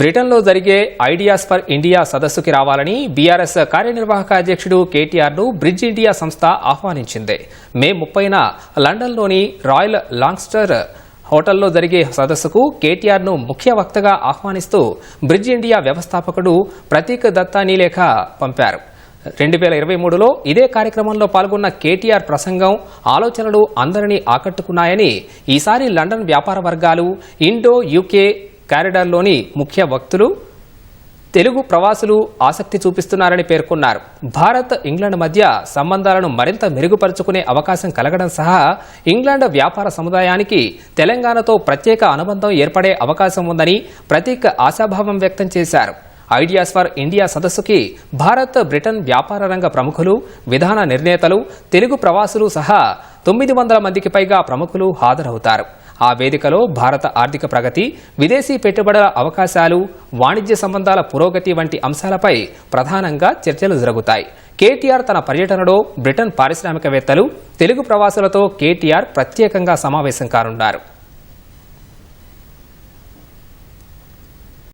బ్రిటన్లో జరిగే ideas for India సదస్సుకి రావాలని బీఆర్ఎస్ కార్యనిర్వాహక అధ్యక్షుడు కేటీఆర్ను బ్రిడ్జ్ ఇండియా సంస్థ ఆహ్వానించింది. మే ముప్పైన లండన్లోని రాయల్ లాంగ్స్టర్ హోటల్లో జరిగే సదస్సుకు కేటీఆర్ను ముఖ్య వక్తగా ఆహ్వానిస్తూ బ్రిడ్జ్ ఇండియా వ్యవస్థాపకుడు ప్రతీక్ దత్తానీ లేఖ పంపారు. రెండు వేల ఇరవై మూడులో ఇదే కార్యక్రమంలో పాల్గొన్న కేటీఆర్ ప్రసంగం ఆలోచనలు అందరినీ ఆకట్టుకున్నాయని ఈసారి లండన్ వ్యాపార వర్గాలు ఇండో యూకే కారిడార్లోని ముఖ్య వక్తులు తెలుగు ప్రవాసులు ఆసక్తి చూపిస్తున్నారని పేర్కొన్నారు. భారత్ ఇంగ్లాండ్ మధ్య సంబంధాలను మరింత మెరుగుపరుచుకునే అవకాశం కలగడం సహా ఇంగ్లాండ్ వ్యాపార సముదాయానికి తెలంగాణతో ప్రత్యేక అనుబంధం ఏర్పడే అవకాశం ఉందని ప్రతీక్ ఆశాభావం వ్యక్తం చేశారు. ఐడియాస్ ఫర్ ఇండియా సదస్సుకి భారత్ బ్రిటన్ వ్యాపార రంగ ప్రముఖులు విధాన నిర్ణేతలు తెలుగు ప్రవాసులు సహా తొమ్మిది వందల మందికి పైగా ప్రముఖులు హాజరవుతారు. ఆ వేదికలో భారత ఆర్థిక ప్రగతి విదేశీ పెట్టుబడుల అవకాశాలు వాణిజ్య సంబంధాల పురోగతి వంటి అంశాలపై ప్రధానంగా చర్చలు జరుగుతాయి. కేటీఆర్ తన పర్యటనలో బ్రిటన్ పారిశ్రామికవేత్తలు తెలుగు ప్రవాసులతో కేటీఆర్ ప్రత్యేకంగా సమావేశం కానున్నారు.